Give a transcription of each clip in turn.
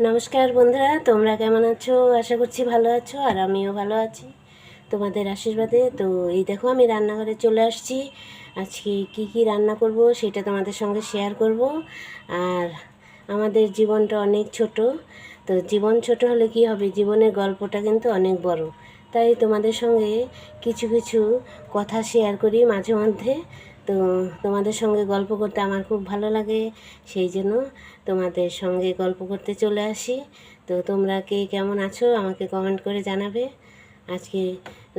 নমস্কার বন্ধুরা, তোমরা কেমন আছো? আশা করছি ভালো আছো আর আমিও ভালো আছি তোমাদের আশীর্বাদে। তো এই দেখো, আমি রান্নাঘরে চলে আসছি। আজকে কি কি রান্না করব সেটা তোমাদের সঙ্গে শেয়ার করব। আর আমাদের জীবনটা অনেক ছোট, তো জীবন ছোট হলে কি হবে? জীবনের গল্পটা কিন্তু অনেক বড়। তাই তোমাদের সঙ্গে কিছু কিছু কথা শেয়ার করি মাঝে মধ্যে। তো তোমাদের সঙ্গে গল্প করতে আমার খুব ভালো লাগে, সেই জন্য তোমাদের সঙ্গে গল্প করতে চলে আসি। তো তোমরা কে কেমন আছো আমাকে কমেন্ট করে জানাবে। আজকে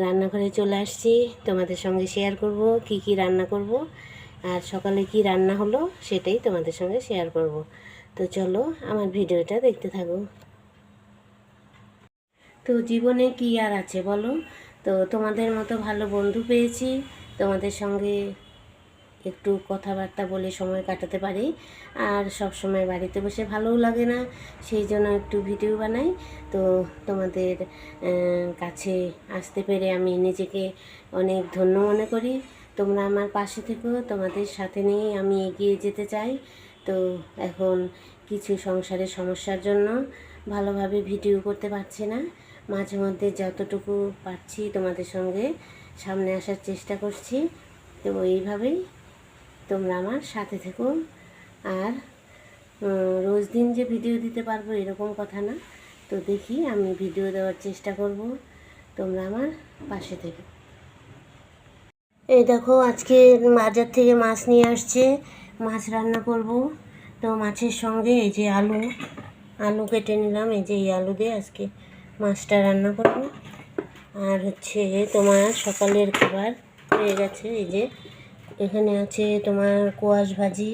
রান্নাঘরে চলে আসছি, তোমাদের সঙ্গে শেয়ার করব, কি কি রান্না করব, আর সকালে কি রান্না হলো সেটাই তোমাদের সঙ্গে শেয়ার করব। তো চলো আমার ভিডিওটা দেখতে থাকো। তো জীবনে কি আর আছে বলো? তো তোমাদের মতো ভালো বন্ধু পেয়েছি, তোমাদের সঙ্গে একটু কথাবার্তা বলে সময় কাটাতে পারি। আর সব সময় বাড়িতে বসে ভালোও লাগে না, সেই জন্য একটু ভিডিও বানাই। তো তোমাদের কাছে আসতে পেরে আমি নিজেকে অনেক ধন্য মনে করি। তোমরা আমার পাশে থেকো, তোমাদের সাথে নিয়ে আমি এগিয়ে যেতে চাই। তো এখন কিছু সংসারের সমস্যার জন্য ভালোভাবে ভিডিও করতে পারছি না। মাঝে মধ্যে যতটুকু পারছি তোমাদের সঙ্গে সামনে আসার চেষ্টা করছি। তো এইভাবেই তোমরা আমার সাথে থেকো। আর রোজ দিন যে ভিডিও দিতে পারব এরকম কথা না। তো দেখি আমি ভিডিও দেওয়ার চেষ্টা করব তোমরা আমার পাশে থেকো। এই দেখো, আজকে বাজার থেকে মাছ নিয়ে আসছে। মাছ রান্না করব। তো মাছের সঙ্গে এই যে আলু আলু কেটে নিলাম। এই যে এই আলু দিয়ে আজকে মাছটা রান্না করব। আর হচ্ছে তোমার সকালের খাবার হয়ে গেছে। এই যে এখানে আছে তোমার কোয়াশ ভাজি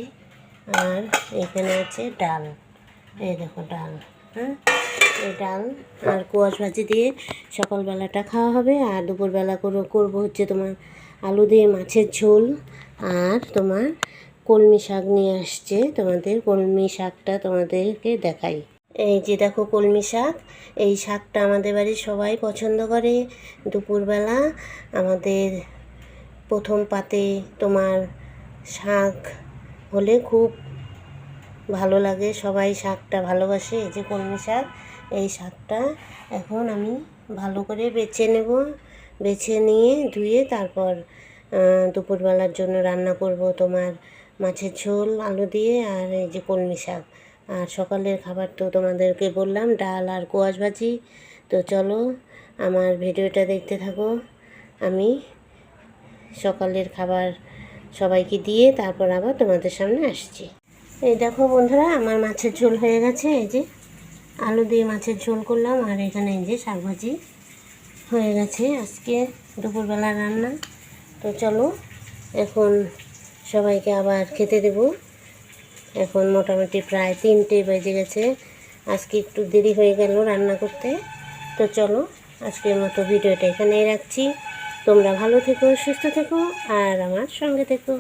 আর এখানে আছে ডাল। এই দেখো ডাল হ্যাঁ? এই ডাল আর কোয়াশ ভাজি দিয়ে সকালবেলাটা খাওয়া হবে আর দুপুরবেলা করে, করব হচ্ছে তোমার আলু দিয়ে মাছের ঝোল আর তোমার কলমি শাক নিয়ে আসছে তোমাদের, কলমি শাকটা তোমাদেরকে দেখাই। এই যে দেখো কলমি শাক, এই শাকটা আমাদের বাড়ির সবাই পছন্দ করে। দুপুরবেলা আমাদের প্রথম পাতে তোমার শাক হলে খুব ভালো লাগে। সবাই শাকটা ভালোবাসে, এই যে কলমি শাক এই শাকটা এখন আমি ভালো করে বেছে নেব। বেছে নিয়ে ধুয়ে তারপর দুপুরবেলার জন্য রান্না করব তোমার মাছের ঝোল, আলু দিয়ে আর এই যে কলমি শাক আর সকালের খাবার তো তোমাদেরকে বললাম, ডাল আর কোয়াশ ভাজি। তো চলো আমার ভিডিওটা দেখতে থাকো। আমি সকালের খাবার সবাইকে দিয়ে তারপর আবার তোমাদের সামনে আসছি। এই দেখো বন্ধুরা, আমার মাছের ঝোল হয়ে গেছে, এই যে আলু দিয়ে মাছের ঝোল করলাম, আর এখানে এই যে শাকভাজি হয়ে গেছে। আজকে দুপুরবেলা রান্না, তো চলো এখন সবাইকে আবার খেতে দেব। এখন মোটামুটি প্রায় তিনটে বেজে গেছে, আজকে একটু দেরি হয়ে গেল রান্না করতে। তো চলো আজকের মতো ভিডিওটা এখানেই রাখছি। তোমরা ভালো থেকো সুস্থ থেকো আর আমার সঙ্গে থেকো।